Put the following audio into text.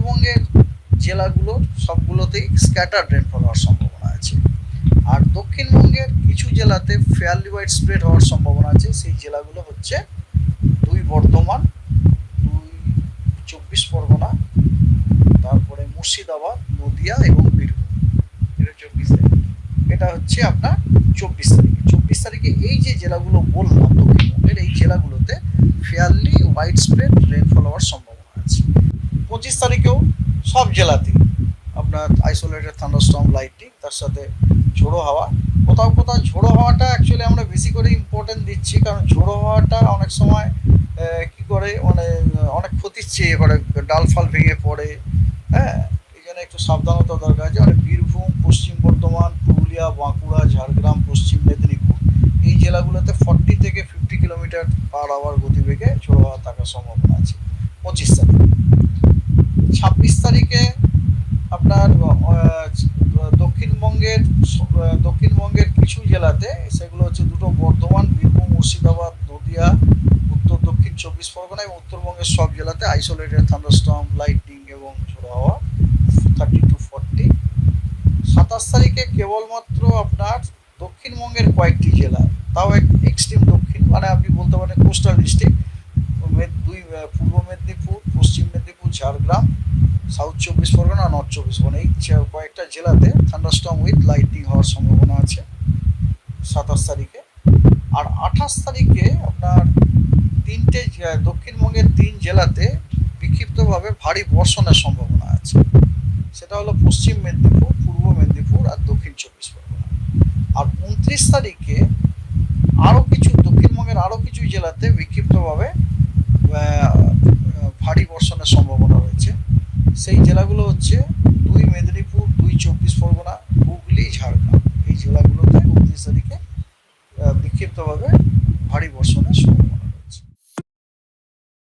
উত্তরবঙ্গের জেলাগুলো সবগুলোতেই স্ক্যাটার রেনফল হওয়ার সম্ভাবনা আছে। আর দক্ষিণবঙ্গের কিছু জেলাতে ফেয়ারলি ওয়াইড স্প্রেড হওয়ার সম্ভাবনা আছে। সেই জেলাগুলো হচ্ছে দুই বর্ধমান, দুই চব্বিশ পরগনা, তারপরে মুর্শিদাবাদ, নদিয়া এবং বীরভূম। এটা চব্বিশ তারিখ। এটা হচ্ছে আপনার চব্বিশ তারিখে। চব্বিশ তারিখে এই যে জেলাগুলো বললাম, দক্ষিণবঙ্গের এই জেলাগুলোতে ফেয়ারলি ওয়াইড স্প্রেড রেনফল হওয়ার পঁচিশ তারিখেও সব জেলাতেই আপনার আইসোলেটেড থান্ডারস্টর্ম লাইটিং তার সাথে ঝোড়ো হাওয়া। কোথাও কোথাও ঝোড়ো হাওয়াটা অ্যাকচুয়ালি আমরা বেশি করে ইম্পর্টেন্ট দিচ্ছি, কারণ ঝোড়ো হাওয়াটা অনেক সময় কি করে মানে অনেক ক্ষতির চেয়ে করে, ডাল ফাল ভেঙে পড়ে হ্যাঁ? এই জন্য একটু সাবধানতা দরকার আছে। মানে বীরভূম, পশ্চিম বর্ধমান, পুরুলিয়া, বাঁকুড়া, ঝাড়গ্রাম, পশ্চিম মেদিনীপুর, এই জেলাগুলোতে ফর্টি থেকে ফিফটি কিলোমিটার পার আওয়ার গতিবেগে ঝোড়ো হাওয়া থাকার সম্ভাবনা আছে পঁচিশ তারিখ ছাব্বিশ তারিখে আপনার আহ, দক্ষিণবঙ্গের স- আহ, দক্ষিণবঙ্গের কিছু জেলাতে, সেগুলো হচ্ছে দুটো বর্ধমান, বীরভূম, মুর্শিদাবাদ, নদিয়া, উত্তর, দক্ষিণ চব্বিশ পরগনা এবং উত্তরবঙ্গের সব জেলাতে আইসোলেটেড থান্ডারস্টর্ম লাইটিং এবং ঝোড়ো হাওয়া থার্টি টু ফর্টি সাতাশ তারিখে কেবলমাত্র আপনার দক্ষিণবঙ্গের কয়েকটি জেলা, তাও এক এক্সট্রিম দক্ষিণ মানে আপনি বলতে পারেন কোস্টাল ডিস্ট্রিক্ট দুই পূর্ব মেদিনীপুর, পশ্চিম মেদিনীপুর, ঝাড়গ্রাম সাউথ চব্বিশ পরগনা নর্থ চব্বিশ পরগনা। এই কয়েকটা জেলাতে থান্ডারস্টর্ম উইথ লাইটিং হওয়ার সম্ভাবনা আছে সাতাশ তারিখে। আর আঠাশ তারিখে আপনার তিনটে দক্ষিণবঙ্গের তিন জেলাতে বিক্ষিপ্তভাবে ভারী বর্ষণের সম্ভাবনা আছে। সেটা হলো পশ্চিম মেদিনীপুর, পূর্ব মেদিনীপুর আর দক্ষিণ চব্বিশ পরগনা। আর উনত্রিশ তারিখে আরও কিছু, দক্ষিণবঙ্গের আরও কিছু জেলাতে বিক্ষিপ্তভাবে ভারী বর্ষণের সম্ভাবনা রয়েছে। সেই জেলাগুলো হচ্ছে দুই মেদিনীপুর, দুই চব্বিশ পরগনা, হুগলি, ঝাড়গ্রাম। এই জেলাগুলোতে উনত্রিশ তারিখে বিক্ষিপ্তভাবে ভারী বর্ষণের সম্ভাবনা